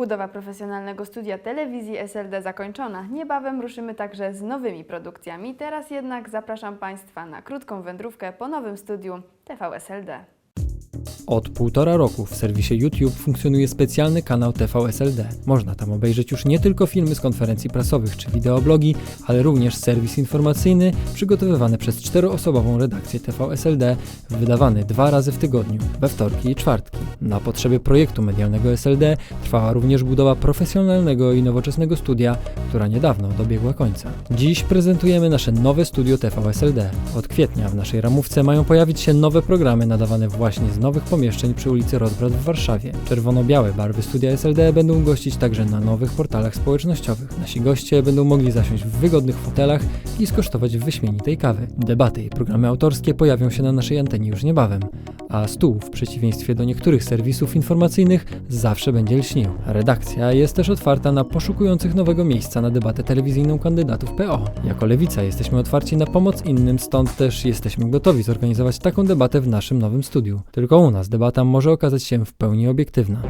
Budowa profesjonalnego studia telewizji SLD zakończona. Niebawem ruszymy także z nowymi produkcjami. Teraz jednak zapraszam Państwa na krótką wędrówkę po nowym studiu TV SLD. Od półtora roku w serwisie YouTube funkcjonuje specjalny kanał TVSLD. Można tam obejrzeć już nie tylko filmy z konferencji prasowych czy wideoblogi, ale również serwis informacyjny przygotowywany przez czteroosobową redakcję TVSLD, wydawany dwa razy w tygodniu, we wtorki i czwartki. Na potrzeby projektu medialnego SLD trwała również budowa profesjonalnego i nowoczesnego studia, która niedawno dobiegła końca. Dziś prezentujemy nasze nowe studio TVSLD. Od kwietnia w naszej ramówce mają pojawić się nowe programy nadawane właśnie z nowych pomieszczeń przy ulicy Rozbrat w Warszawie. Czerwono-białe barwy studia SLD będą gościć także na nowych portalach społecznościowych. Nasi goście będą mogli zasiąść w wygodnych fotelach i skosztować wyśmienitej kawy. Debaty i programy autorskie pojawią się na naszej antenie już niebawem, a stół w przeciwieństwie do niektórych serwisów informacyjnych zawsze będzie lśnił. Redakcja jest też otwarta na poszukujących nowego miejsca na debatę telewizyjną kandydatów PO. Jako Lewica jesteśmy otwarci na pomoc innym, stąd też jesteśmy gotowi zorganizować taką debatę w naszym nowym studiu. Tylko u nas debata może okazać się w pełni obiektywna.